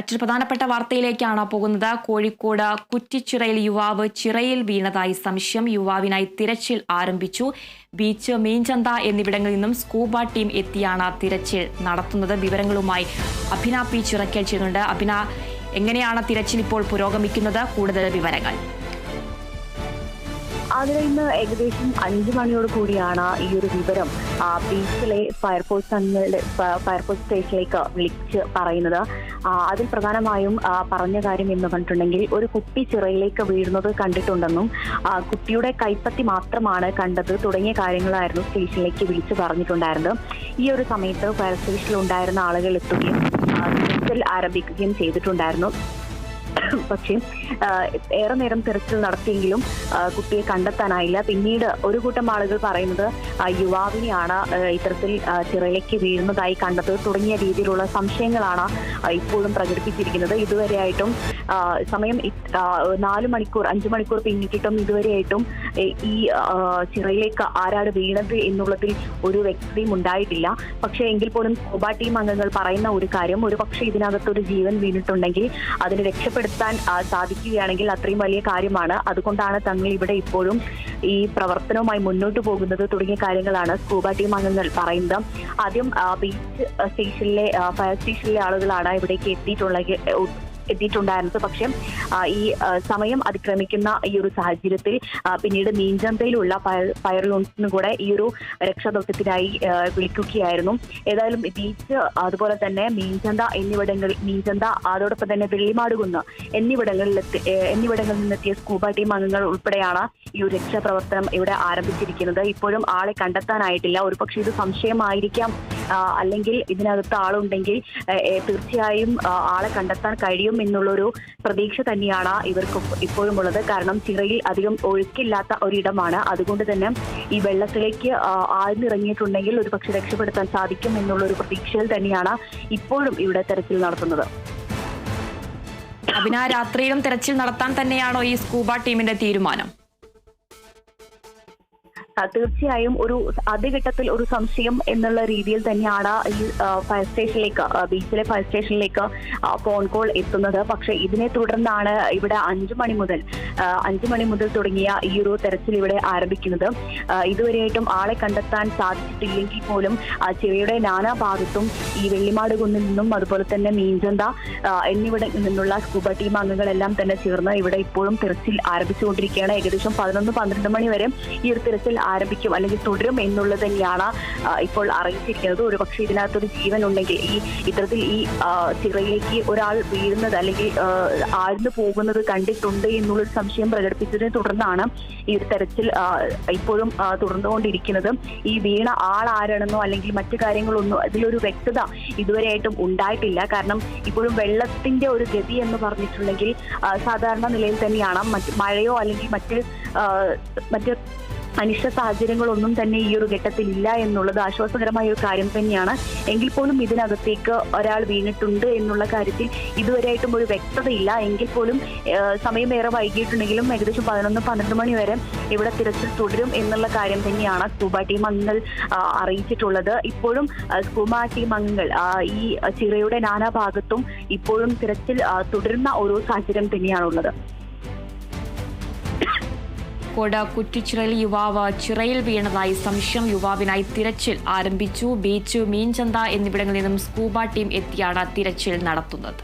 മറ്റൊരു പ്രധാനപ്പെട്ട വാർത്തയിലേക്കാണ് പോകുന്നത്. കോഴിക്കോട് കുറ്റിച്ചിറയിൽ യുവാവ് ചിറയിൽ വീണതായി സംശയം. യുവാവിനായി തിരച്ചിൽ ആരംഭിച്ചു. ബീച്ച് മീൻചന്ത എന്നിവിടങ്ങളിൽ നിന്നും സ്കൂബ ടീം എത്തിയാണ് തിരച്ചിൽ നടത്തുന്നത്. വിവരങ്ങളുമായി അഭിന പി. ചിറക്കൽ ചെയ്യുന്നുണ്ട് അഭിന എങ്ങനെയാണ് തിരച്ചിൽ ഇപ്പോൾ പുരോഗമിക്കുന്നത്? കൂടുതൽ വിവരങ്ങൾ. അതിൽ ഇന്ന് ഏകദേശം അഞ്ചു മണിയോട് കൂടിയാണ് ഈ ഒരു വിവരം ബീച്ചിലെ ഫയർഫോഴ്സ് അംഗങ്ങളുടെ ഫയർഫോഴ്സ് സ്റ്റേഷനിലേക്ക് വിളിച്ച് പറയുന്നത്. അതിൽ പ്രധാനമായും പറഞ്ഞ കാര്യം എന്ന് പറഞ്ഞിട്ടുണ്ടെങ്കിൽ ഒരു കുട്ടി ചിറയിലേക്ക് വീഴുന്നത് കണ്ടിട്ടുണ്ടെന്നും കുട്ടിയുടെ കൈപ്പത്തി മാത്രമാണ് കണ്ടത് തുടങ്ങിയ കാര്യങ്ങളായിരുന്നു സ്റ്റേഷനിലേക്ക് വിളിച്ചു പറഞ്ഞിട്ടുണ്ടായിരുന്നത്. ഈ ഒരു സമയത്ത് ഫയർ സ്റ്റേഷനിൽ ഉണ്ടായിരുന്ന ആളുകൾ എത്തുകയും ആരംഭിക്കുകയും ചെയ്തിട്ടുണ്ടായിരുന്നു. പക്ഷേ ഏറെ നേരം തിരച്ചിൽ നടത്തിയെങ്കിലും കുട്ടിയെ കണ്ടെത്താനായില്ല. പിന്നീട് ഒരു കൂട്ടം ആളുകൾ പറയുന്നത് യുവാവിനെയാണ് ഇത്തരത്തിൽ ചിറയിലേക്ക് വീഴുന്നതായി കണ്ടത് തുടങ്ങിയ രീതിയിലുള്ള സംശയങ്ങളാണ് ഇപ്പോഴും പ്രകടിപ്പിച്ചിരിക്കുന്നത്. ഇതുവരെയായിട്ടും സമയം നാല് മണിക്കൂർ അഞ്ചു മണിക്കൂർ പിന്നിട്ടിട്ടും ഇതുവരെയായിട്ടും ഈ ചിറയിലേക്ക് ആരാണ് വീണത് എന്നുള്ളതിൽ ഒരു വ്യക്തതയും ഉണ്ടായിട്ടില്ല. പക്ഷേ എങ്കിൽ പോലും കോബ ടീം അംഗങ്ങൾ പറയുന്ന ഒരു കാര്യം ഒരു പക്ഷേ ഇതിനകത്ത് ഒരു ജീവൻ വീണിട്ടുണ്ടെങ്കിൽ അതിനെ രക്ഷപ്പെടുത്താൻ ആ, സാധിക്കുകയാണെങ്കിൽ അത്രയും വലിയ കാര്യമാണ്. അതുകൊണ്ടാണ് തങ്ങൾ ഇവിടെ ഇപ്പോഴും ഈ പ്രവർത്തനവുമായി മുന്നോട്ട് പോകുന്നത് തുടങ്ങിയ കാര്യങ്ങളാണ് സ്കൂബ ടീം അംഗങ്ങൾ പറയുന്നത്. ആദ്യം ബീച്ച് സ്റ്റേഷനിലെ ഫയർ സ്റ്റേഷനിലെ ആളുകളാണ് ഇവിടേക്ക് എത്തിയിട്ടുള്ള എത്തിയിട്ടുണ്ടായിരുന്നത്. പക്ഷേ ഈ സമയം അതിക്രമിക്കുന്ന ഈ ഒരു സാഹചര്യത്തിൽ പിന്നീട് മീൻചന്തയിലുള്ള ഫയർ യൂണിറ്റിന് കൂടെ ഈ ഒരു രക്ഷാദൗത്യത്തിനായി വിളിക്കുകയായിരുന്നു. ഏതായാലും ബീച്ച് അതുപോലെ തന്നെ മീൻചന്ത എന്നിവിടങ്ങളിൽ മീൻചന്ത അതോടൊപ്പം തന്നെ വെള്ളിമാടുകുന്ന് എന്നിവിടങ്ങളിൽ എന്നിവിടങ്ങളിൽ നിന്നെത്തിയ സ്കൂബ ടീം അംഗങ്ങൾ ഉൾപ്പെടെയാണ് ഈ ഒരു രക്ഷാപ്രവർത്തനം ഇവിടെ ആരംഭിച്ചിരിക്കുന്നത്. ഇപ്പോഴും ആളെ കണ്ടെത്താനായിട്ടില്ല. ഒരുപക്ഷെ ഇത് സംശയമായിരിക്കാം അല്ലെങ്കിൽ ഇതിനകത്ത് ആളുണ്ടെങ്കിൽ തീർച്ചയായും ആളെ കണ്ടെത്താൻ കഴിയും എന്നുള്ളൊരു പ്രതീക്ഷ തന്നെയാണ് ഇവർക്ക് ഇപ്പോഴും ഉള്ളത് കാരണം ചിറയിൽ അധികം ഒഴുക്കില്ലാത്ത ഒരിടമാണ്. അതുകൊണ്ട് തന്നെ ഈ വെള്ളത്തിലേക്ക് ആഴ്ന്നിറങ്ങിയിട്ടുണ്ടെങ്കിൽ ഒരു പക്ഷെ രക്ഷപ്പെടുത്താൻ സാധിക്കും എന്നുള്ളൊരു പ്രതീക്ഷയിൽ തന്നെയാണ് ഇപ്പോഴും ഇവിടെ തെരച്ചിൽ നടത്തുന്നത്. അഭിന രാത്രിയിലും തെരച്ചിൽ നടത്താൻ തന്നെയാണോ ഈ സ്കൂബ ടീമിന്റെ തീരുമാനം? തീർച്ചയായും ഒരു ആദ്യഘട്ടത്തിൽ ഒരു സംശയം എന്നുള്ള രീതിയിൽ തന്നെയാണ് ഈ ഫയർ സ്റ്റേഷനിലേക്ക് ബീച്ചിലെ ഫയർ സ്റ്റേഷനിലേക്ക് ഫോൺ കോൾ എത്തുന്നത്. പക്ഷേ ഇതിനെ തുടർന്നാണ് ഇവിടെ അഞ്ചു മണി മുതൽ അഞ്ചു മണി മുതൽ തുടങ്ങിയ ഈ ഒരു തെരച്ചിൽ ഇവിടെ ആരംഭിക്കുന്നത്. ഇതുവരെയായിട്ടും ആളെ കണ്ടെത്താൻ സാധിച്ചിട്ടില്ലെങ്കിൽ പോലും ചിറയുടെ നാനാ ഭാഗത്തും ഈ വെള്ളിമാട് കുന്നിൽ നിന്നും അതുപോലെ തന്നെ മീൻചന്ത എന്നിവിടെ നിന്നുള്ള സ്കൂബ ടീം അംഗങ്ങളെല്ലാം തന്നെ ചേർന്ന് ഇവിടെ ഇപ്പോഴും തിരച്ചിൽ ആരംഭിച്ചുകൊണ്ടിരിക്കുകയാണ്. ഏകദേശം പതിനൊന്ന് പന്ത്രണ്ട് മണി വരെ ഈ ഒരു തിരച്ചിൽ ആരംഭിക്കും അല്ലെങ്കിൽ തുടരും എന്നുള്ളത് തന്നെയാണ് ഇപ്പോൾ അറിയിച്ചിരിക്കുന്നത്. ഒരു പക്ഷേ ഇതിനകത്തൊരു ജീവൻ ഉണ്ടെങ്കിൽ ഈ ഇത്തരത്തിൽ ഈ ചിറയിലേക്ക് ഒരാൾ വീഴുന്നത് അല്ലെങ്കിൽ ആഴ്ന്നു പോകുന്നത് കണ്ടിട്ടുണ്ട് എന്നുള്ളൊരു സംശയം പ്രകടിപ്പിച്ചതിനെ തുടർന്നാണ് ഈ ഒരു തെരച്ചിൽ ഇപ്പോഴും തുടർന്നുകൊണ്ടിരിക്കുന്നത്. ഈ വീണ ആൾ ആരാണെന്നോ അല്ലെങ്കിൽ മറ്റു കാര്യങ്ങളൊന്നും അതിലൊരു വ്യക്തത ഇതുവരെയായിട്ടും ഉണ്ടായിട്ടില്ല. കാരണം ഇപ്പോഴും വെള്ളത്തിന്റെ ഒരു ഗതി എന്ന് പറഞ്ഞിട്ടുണ്ടെങ്കിൽ സാധാരണ നിലയിൽ തന്നെയാണ് മറ്റ് മഴയോ അല്ലെങ്കിൽ മറ്റ് മറ്റ് അനിഷ്ട സാഹചര്യങ്ങളൊന്നും തന്നെ ഈ ഒരു ഘട്ടത്തിൽ ഇല്ല എന്നുള്ളത് ആശ്വാസകരമായ ഒരു കാര്യം തന്നെയാണ്. എങ്കിൽ പോലും ഇതിനകത്തേക്ക് ഒരാൾ വീണിട്ടുണ്ട് എന്നുള്ള കാര്യത്തിൽ ഇതുവരെയായിട്ടും ഒരു വ്യക്തതയില്ല. എങ്കിൽ പോലും സമയം സമയമേറെ വൈകിയിട്ടുണ്ടെങ്കിലും ഏകദേശം പതിനൊന്ന് പന്ത്രണ്ട് മണി വരെ ഇവിടെ തിരച്ചിൽ തുടരും എന്നുള്ള കാര്യം തന്നെയാണ് സ്കൂബ ടീം അംഗങ്ങൾ അറിയിച്ചിട്ടുള്ളത്. ഇപ്പോഴും സ്കൂബ ടീം അംഗങ്ങൾ ഈ ചിറയുടെ നാനാ ഭാഗത്തും ഇപ്പോഴും തിരച്ചിൽ തുടരുന്ന ഓരോ സാഹചര്യം തന്നെയാണുള്ളത്. കോഴിക്കോട് കുറ്റിച്ചിറയിൽ യുവാവ് ചിറയിൽ വീണതായി സംശയം യുവാവിനായി തിരച്ചിൽ ആരംഭിച്ചു ബീച്ച് മീൻചന്ത എന്നിവിടങ്ങളിൽ നിന്നും സ്കൂബ ടീം എത്തിയാണ് തിരച്ചിൽ നടത്തുന്നത്.